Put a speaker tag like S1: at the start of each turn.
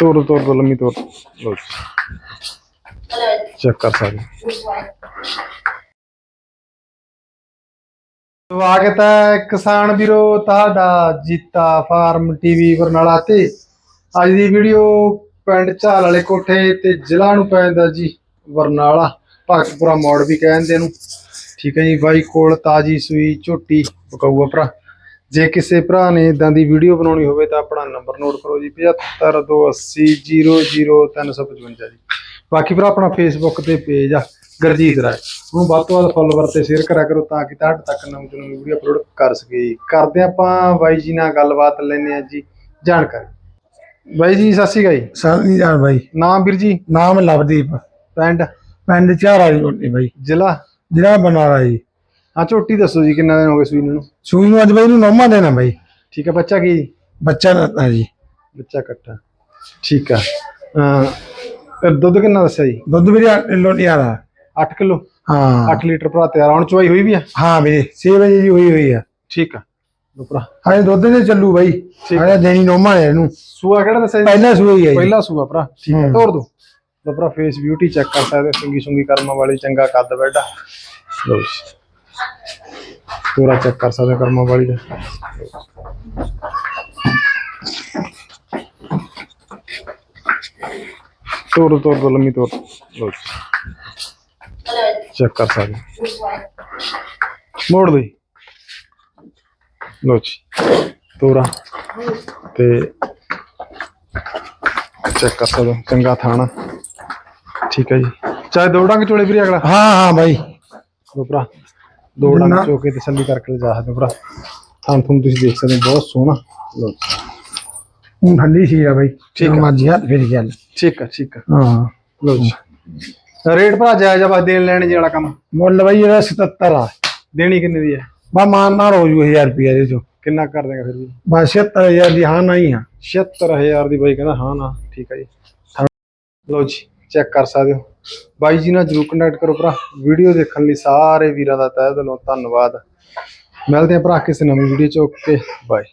S1: ਤੋੜ ਤੋੜ ਦੋ ਲੰਮੀ ਤੋੜ। ਲੋ ਚੈੱਕ ਕਰ ਸਕਦੇ। ਸਵਾਗਤ ਹੈ ਕਿਸਾਨ ਵੀਰੋ, ਤੁਹਾਡਾ ਜੀਤਾ ਫਾਰਮ ਟੀਵੀ ਬਰਨਾਲਾ ਤੇ। ਅੱਜ ਦੀ ਵੀਡੀਓ ਪਿੰਡ ਝਾਲ ਵਾਲੇ ਕੋਠੇ ਤੇ ਜ਼ਿਲ੍ਹਾ ਨੂੰ ਪੈਂਦਾ ਜੀ, ਬਰਨਾਲਾ। ਭਗਤਪੁਰਾ ਮੋੜ ਵੀ ਕਹਿੰਦੇ ਨੂੰ ਠੀਕ ਹੈ ਜੀ, ਬਾਈ ਕੋਲ ਤਾਜੀ ਸੂਈ ਝੋਟੀ ਬਕਾਊਆ ਭਰਾ। ਜੇ ਕਿਸੇ ਭਰਾ ਨੇ ਇਦਾਂ ਦੀ ਵੀਡੀਓ ਬਣਾਉਣੀ ਹੋਵੇ ਤਾਂ ਆਪਣਾ ਨੰਬਰ ਨੋਟ ਕਰੋ ਜੀ 7528000355 ਜੀ। ਬਾਕੀ ਭਰਾ ਆਪਣਾ ਫੇਸਬੁੱਕ ਤੇ ਪੇਜ ਆ ਗਰਜੀਤ ਰਾਏ। ਉਹਨੂੰ ਵੱਧ ਤੋਂ ਵੱਧ ਫੋਲੋਵਰ ਤੇ ਸ਼ੇਅਰ ਕਰਿਆ ਕਰੋ ਤਾਂ ਕਿ ਤੁਹਾਡੇ ਤੱਕ ਨਵੀਂ ਤੋਂ ਨਵੀਂ ਵੀਡੀਓ ਅਪਲੋਡ ਕਰ ਸਕੀਏ ਜੀ। ਕਰਦੇ ਆਪਾਂ ਬਾਈ ਜੀ ਨਾਲ ਗੱਲਬਾਤ ਲੈਣੇ ਆ ਜੀ ਜਾਣਕਾਰੀ। ਬਾਈ ਜੀ ਸਤਿ ਸ਼੍ਰੀ ਅਕਾਲ ਜੀ।
S2: ਸਾਰੀ ਜਾਨ ਬਾਈ।
S1: ਨਾਮ ਵੀਰ ਜੀ?
S2: ਨਾਮ ਲਵਦੀਪ।
S1: ਪਿੰਡ?
S2: ਪਿੰਡ ਚਾਰਾ ਰੋਟੀ ਬਾਈ।
S1: ਜ਼ਿਲ੍ਹਾ?
S2: ਜ਼ਿਲ੍ਹਾ ਬਨਾਲਾ ਜੀ।
S1: ਹਾਂ ਝੋਟੀ ਦੱਸੋ ਜੀ ਕਿੰਨਾ ਦਿਨ ਹੋ ਗਏ ਸੂਈ ਨੂੰ?
S2: ਸੂਈ ਨੂੰ ਅੱਜ ਬਾਈ ਨੂੰ ਨੌਮਾ ਦੇਣਾ ਬਾਈ।
S1: ਠੀਕ ਹੈ ਬੱਚਾ ਕੀ?
S2: ਬੱਚਾ ਦਿੱਤਾ ਜੀ।
S1: ਬੱਚਾ ਕੱਟਾ। ਠੀਕ ਆ। ਅਹ ਦੁੱਧ ਕਿੰਨਾ ਦੱਸਿਆ ਜੀ?
S2: ਦੁੱਧ ਵੀਰੇ 8 ਕਿਲੋ ਨਹੀਂ ਆਦਾ
S1: 8 ਕਿਲੋ?
S2: ਹਾਂ।
S1: 8 ਲੀਟਰ ਭਰਾ ਤਿਆਰ ਆਉਣ ਚਵਾਈ ਹੋਈ ਵੀ ਆ?
S2: ਹਾਂ ਵੀਰੇ 6 ਵਜੇ ਦੀ ਹੋਈ ਹੋਈ ਆ।
S1: ਠੀਕ ਆ। ਭਰਾ।
S2: ਹਾਏ ਦੁੱਧ ਨੇ ਚੱਲੂ ਬਾਈ। ਹਾਏ ਦੇਣੀ ਨੌਮਾ ਹੈ ਇਹਨੂੰ।
S1: ਸੂਆ ਕਿਹੜਾ ਦੱਸਿਆ ਜੀ?
S2: ਪਹਿਲਾ ਸੂਈ ਹੈ ਜੀ।
S1: ਪਹਿਲਾ ਸੂਆ ਭਰਾ। ਠੀਕ ਹੈ
S2: ਹੂੰ।
S1: ਤੋੜ ਦੋ। ਭਰਾ ਫੇਸ ਬਿਊਟੀ ਚੈੱਕ ਕਰ ਸਕਦੇ ਹੋ, ਸਿੰਗੀ ਸੁੰਗੀ ਕਰਮਾਂ ਵਾਲੀ ਚੰਗਾ ਕੱਦ ਬੈਠਾ। ਲੋ ਜੀ। ਪੂਰਾ ਚੈੱਕ ਕਰ ਸਕਦੇ ਕਰਮਾਂ ਵਾਲੀ ਦਾ। ਤੋੜ ਤੋੜ ਦੋ ਲੰਮੀ ਤੋੜ। ਲੋ ਚੈੱਕ ਕਰ ਸਕਦੇ। ਮੋੜ ਦੇ ਲੋ ਜੀ। ਤੋਰਾ ਤੇ ਚੈੱਕ ਕਰ ਸਕਦੇ ਚੰਗਾ ਥਾਣਾ। ਠੀਕ ਹੈ ਜੀ। ਚਾਹੇ ਦੋ ਡੰਗ ਚੋਲੇ ਵੀਰੇ ਅਗਲਾ।
S2: ਹਾਂ ਹਾਂ ਬਾਈ।
S1: ਭਰਾ। ਦੋ ਡੰਗ ਚੋ ਕੇ ਤਸੱਲੀ ਕਰਕੇ ਲਿਜਾ ਸਕਦੇ ਹੋ ਭਰਾ। ਥਾਂ ਤੁਹਾਨੂੰ ਤੁਸੀਂ ਦੇਖ ਸਕਦੇ ਹੋ ਬਹੁਤ ਸੋਹਣਾ। ਜੀ।
S2: ਹੁਣ ਠੰਡੀ ਸੀ ਆ ਬਾਈ।
S1: ਠੀਕ ਆ।
S2: ਮਾਜੀ ਹੱਥ ਫਿਰ ਚੱਲ।
S1: ਠੀਕ ਆ ਠੀਕ ਆ।
S2: ਹਾਂ।
S1: ਲਓ ਜੀ। ਰੇਟ ਭਰਾ ਜਾਇਜ਼ ਆ ਬਸ ਦੇਣ ਲੈਣ ਜੀ ਵਾਲਾ ਕੰਮ।
S2: ਮੁੱਲ ਬਾਈ ਇਹਦਾ 77 ਆ।
S1: ਦੇਣੀ ਕਿੰਨੇ ਦੀ ਹੈ
S2: ਬਾ ਮਾਨ ਨਾਲ ਹੋ ਜੂ 1000 ਰੁਪਏ ਦੇ ਚੋਂ।
S1: ਕਿੰਨਾ ਕਰ ਦੇਗਾ ਫਿਰ ਵੀ?
S2: ਬਸ 77000 ਦੀ ਹਾਂ ਨਹੀਂ ਆ।
S1: 76000 ਦੀ ਬਾਈ ਕਹਿੰਦਾ ਹਾਂ ਨਾ ਠੀਕ ਹੈ ਜੀ। ਲਓ ਜੀ। ਚੈੱਕ ਕਰ ਸਕਦੇ ਹੋ। ਬਾਈ ਜੀ ਨਾਲ ਜਰੂਰ ਕੰਟੈਕਟ ਕਰੋ ਭਰਾ। ਵੀਡੀਓ ਦੇਖਣ ਲਈ ਸਾਰੇ ਵੀਰਾਂ ਦਾ ਤਹਿ ਦਿਲੋਂ ਧੰਨਵਾਦ। ਮਿਲਦੇ ਹਾਂ ਭਰਾ ਕਿਸੇ ਨਵੀਂ ਵੀਡੀਓ ਚ। Okay bye